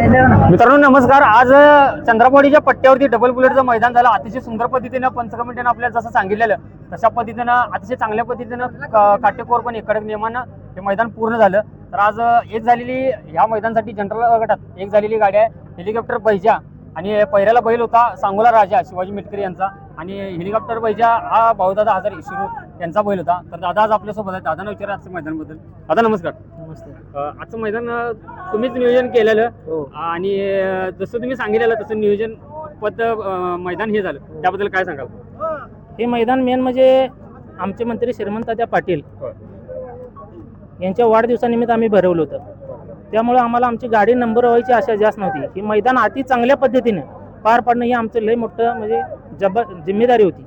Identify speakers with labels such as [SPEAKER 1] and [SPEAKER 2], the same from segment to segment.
[SPEAKER 1] मित्रांनो नमस्कार. आज अ, चंद्रपाडीच्या पट्ट्यावरती डबल बुलेटचं मैदान झालं. अतिशय सुंदर पद्धतीनं पंच कमिटीनं आपल्याला जसं सांगितलेलं तशा पद्धतीनं अतिशय चांगल्या पद्धतीनं क- काटेकोरपणे कडक नियमानं हे मैदान पूर्ण झालं. तर आज एक झालेली ह्या मैदानासाठी जनरल गटात एक झालेली गाडी आहे हेलिकॉप्टर बैजा आणि पहिऱ्याला बैल होता सांगोला राजा शिवाजी मिटकरी यांचा. आणि हेलिकॉप्टर बैजा हा भाऊदादा हजार शिरू यांचा बैल होता. तर दादा आज आपल्यासोबत आहे दादानं विचारा आजच्या मैदानाबद्दल. दादा नमस्कार.
[SPEAKER 2] नमस्ते.
[SPEAKER 1] अ, आजचं मैदान तुम्हीच नियोजन केलेलं.
[SPEAKER 2] हो.
[SPEAKER 1] आणि जसं तुम्ही सांगितलेलं तसं नियोजन पद मैदान हे झालं. त्याबद्दल काय सांगाल?
[SPEAKER 2] हे मैदान मेन म्हणजे आमचे मंत्री श्रीमंतात्या पाटील यांच्या वाढदिवसानिमित्त आम्ही भरवलं होतं. त्यामुळे आम्हाला आमची गाडी नंबर व्हायची आशा जास्त नव्हती. ही मैदान अति चांगल्या पद्धतीने पार पाडणं ही आमचं लय मोठं म्हणजे जब जिम्मेदारी होती.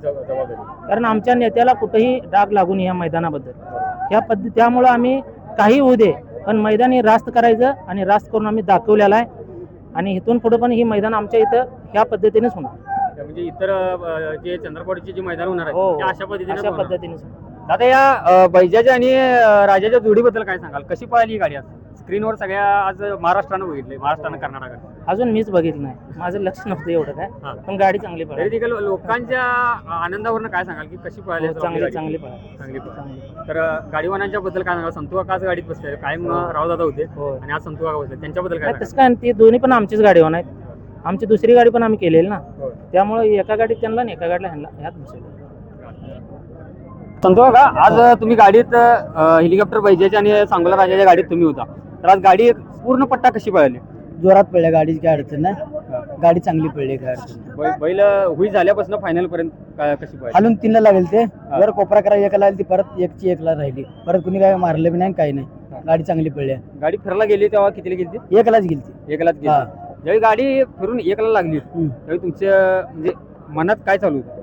[SPEAKER 2] कारण आमच्या नेत्याला कुठंही डाग लागून या मैदानाबद्दल. ह्या पद्धती त्यामुळं आम्ही काही होऊ दे पण मैदान हे रास्त करायचं आणि रास्त करून आम्ही दाखवलेलं आहे. आणि इथून पुढे पण ही मैदान आमच्या इथं ह्या पद्धतीनेच होणार.
[SPEAKER 1] म्हणजे इतर जे चंद्रकोडचे जे मैदान होणार
[SPEAKER 2] हो
[SPEAKER 1] आहे ते अशा पद्धतीने
[SPEAKER 2] अशा. पद्धतीनेच.
[SPEAKER 1] दादा या बैजाच्या आणि राजाच्या जोडीबद्दल काय सांगाल? कशी पळाली ही गाडी आज? स्क्रीनवर सगळ्या आज महाराष्ट्रानं बघितले महाराष्ट्रानं कर्नाटकात
[SPEAKER 2] अजून मीच बघितलं नाही. माझं लक्ष नव्हतं एवढं काय. पण गाडी चांगली
[SPEAKER 1] तरी
[SPEAKER 2] पळाली
[SPEAKER 1] देखील लोकांच्या आनंदावरनं काय सांगाल की कशी पळाली
[SPEAKER 2] हो, चांगली
[SPEAKER 1] गाडी?
[SPEAKER 2] चांगली पळाली.
[SPEAKER 1] चांगली पळाली. तर अ, गाडीवानांच्या बद्दल काय सांगाल? संतू काकाच गाडीत बसले कायम
[SPEAKER 2] हो.
[SPEAKER 1] रावदादा होते
[SPEAKER 2] हो.
[SPEAKER 1] आणि आज संतू काका बसले त्यांच्याबद्दल काय
[SPEAKER 2] नाही तसं काय नाही, ते दोन्ही पण आमचीच गाडी होणार आहेत. आमची दुसरी गाडी पण आम्ही केलेली ना?
[SPEAKER 1] हो.
[SPEAKER 2] त्यामुळे एका गाडीत त्यांना आणि एका गाडीला ह्यांना ह्यात बसवलं.
[SPEAKER 1] संतो का आज तुम्ही गाडीत अ, हेलिकॉप्टर बैजाच्या आणि सांगोला राजाच्या गाडीत तुम्ही होता. तर आज गाडी पूर्ण पट्टा कशी पळाली?
[SPEAKER 3] जोरात पडल्या गाडीची काय अडचण नाही. गाडी चांगली पडली काय अडचण नाही.
[SPEAKER 1] बै- बैल हुई झाल्यापासून फायनल पर्यंत कशी
[SPEAKER 3] खालून तीनला लागेल ते. वर कोपरा करा एकला आली ती परत एकची एकला राहिली. परत कुणी काय मारलं बी नाही काही नाही. गाडी चांगली पडली
[SPEAKER 1] गाडी फिरायला गेली तेव्हा कितीला गेली?
[SPEAKER 3] एकलाच गेली ती.
[SPEAKER 1] एकलाच
[SPEAKER 3] हा.
[SPEAKER 1] गेली ज्यावेळी गाडी फिरून एकला लागली
[SPEAKER 3] हम्म.
[SPEAKER 1] त्यावेळी तुमच्या म्हणजे मनात काय चालू होतं?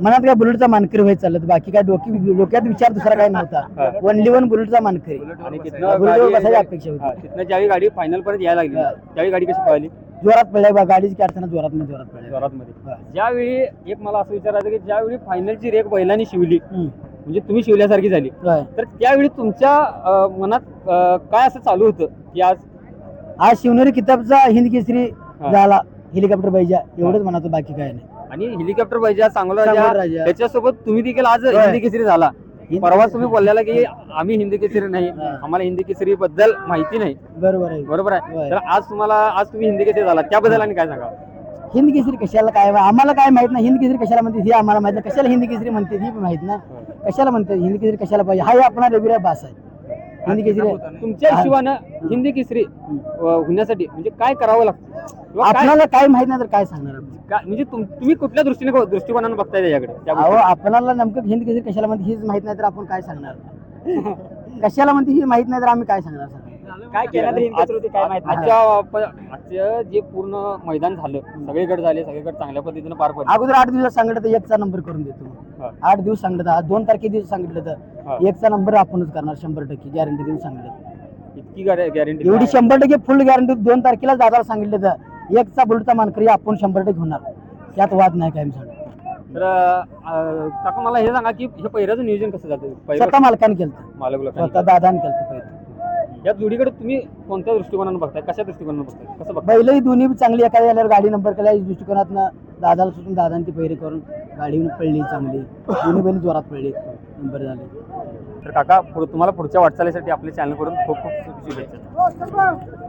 [SPEAKER 3] मनात काय बुलेटचा मानकरी व्हायचं चालत बाकी काय डोकी डोक्यात विचार दुसरा काय नव्हता. वनली वन बुलेटचा मानकरी.
[SPEAKER 1] आणि तिथनं
[SPEAKER 3] बुलेटवर
[SPEAKER 1] गाडी-
[SPEAKER 3] बसायची अपेक्षा
[SPEAKER 1] हा,
[SPEAKER 3] होती
[SPEAKER 1] तिथनं ज्यावेळी गाडी फायनल पर्यंत यायला लागली. त्यावेळी गाडी कशी पळाली?
[SPEAKER 3] जोरात पडल्या बा गाडीची काय अडचण जोरात म्हणजे जोरात पडल्या
[SPEAKER 1] जोरात मध्ये
[SPEAKER 3] हा.
[SPEAKER 1] ज्यावेळी एक मला असं विचारायचं की ज्यावेळी फायनलची रेक बैलांनी शिवली
[SPEAKER 3] हम्म.
[SPEAKER 1] म्हणजे तुम्ही शिवल्यासारखी झाली
[SPEAKER 3] होय.
[SPEAKER 1] तर त्यावेळी तुमच्या अ, मनात अ, काय असं चालू होतं की आज?
[SPEAKER 3] आज शिवनेरी किताबचा हिंद केसरी
[SPEAKER 1] हा.
[SPEAKER 3] झाला हेलिकॉप्टर पाहिजे एवढंच म्हणाचं बाकी काय नाही.
[SPEAKER 1] आणि हेलिकॉप्टर पाहिजे चांगला राजा. त्याच्यासोबत तुम्ही देखील आज. हिंदी केसरी झाला. परवा. तुम्ही बोललेला की आम्ही हिंदी केसरी नाही.
[SPEAKER 3] हा.
[SPEAKER 1] आम्हाला हिंदी केसरी बद्दल माहिती नाही.
[SPEAKER 3] बरोबर आहे.
[SPEAKER 1] बरोबर आहे. तर आज तुम्हाला आज तुम्ही हिंदी केसरी झाला. त्याबद्दल आणि काय सांगा
[SPEAKER 3] हिंद केसरी कशाला काय आम्हाला काय माहीत नाही. हिंद केसरी कशाला म्हणते हे आम्हाला माहीत नाही. कशाला हिंदी केसरी म्हणते ही माहीत नाही. कशाला म्हणते हिंदी केसरी कशाला पाहिजे? हा आपला रेग्युलर भास आहे. हिंदी केसरी
[SPEAKER 1] तुमच्या
[SPEAKER 3] हा.
[SPEAKER 1] हिशोबानं हिंदी केसरी होण्यासाठी म्हणजे काय करावं लागतं?
[SPEAKER 3] आपल्याला काय माहीत नाही तर काय सांगणार आपण?
[SPEAKER 1] म्हणजे तुम- तुम्ही कुठल्या दृष्टीने दृष्टिकोनानं बघताय त्याच्याकडे त्या
[SPEAKER 3] अहो? आपल्याला नेमकं हिंद केसरी कशाला म्हणते हेच माहीत नाही तर आपण काय सांगणार कशाला म्हणते ही माहीत नाही तर आम्ही काय सांगणार सांगा?
[SPEAKER 1] काय केलं तरी
[SPEAKER 3] काय माहीत नाही.
[SPEAKER 1] आजच्या आजचं जे पूर्ण मैदान झालं सगळीकडे झाले सगळीकडे चांगल्या पद्धतीने पार पडले
[SPEAKER 3] अगोदर आठ दिवसात सांगितलं तर एकचा नंबर करून देतो. आठ दिवस सांगितलं आज दोन तारखे दिवस सांगितलं
[SPEAKER 1] हा.
[SPEAKER 3] तर एकचा नंबर आपणच करणार शंभर टक्के गॅरंटी देऊन सांगितलं
[SPEAKER 1] इतकी गॅरंटी
[SPEAKER 3] एवढी शंभर टक्के फुल गॅरंटी दोन तारखेला दादाला सांगितलं तर एकचा बुलेटचा मानकरी आपण शंभर टक्के होणार. यात वाद नाही काय
[SPEAKER 1] तर अं, काका मला हे सांगा की हे पहिल्याचं नियोजन कसं जातं
[SPEAKER 3] स्वतः मालकाने केलं
[SPEAKER 1] मालक
[SPEAKER 3] स्वतः दादाने केलं पहिलं.
[SPEAKER 1] या जोडीकडे तुम्ही कोणत्या दृष्टिकोनानं बघताय? कशा दृष्टिकोनानं बघताय? कसं बघताय?
[SPEAKER 3] बैलही दोन्ही चांगली एका झाल्यावर गाडी नंबर केला दृष्टिकोनातनं दादाला सुटून दादाने ती पहिरे करून गाडी पडली चांगली. दोन्ही बैल जोरात पडली नंबर झाले.
[SPEAKER 1] तर काका पुढं- तुम्हाला पुढच्या वाटचालीसाठी आपल्या चॅनलकडून खूप खूप शुभेच्छा.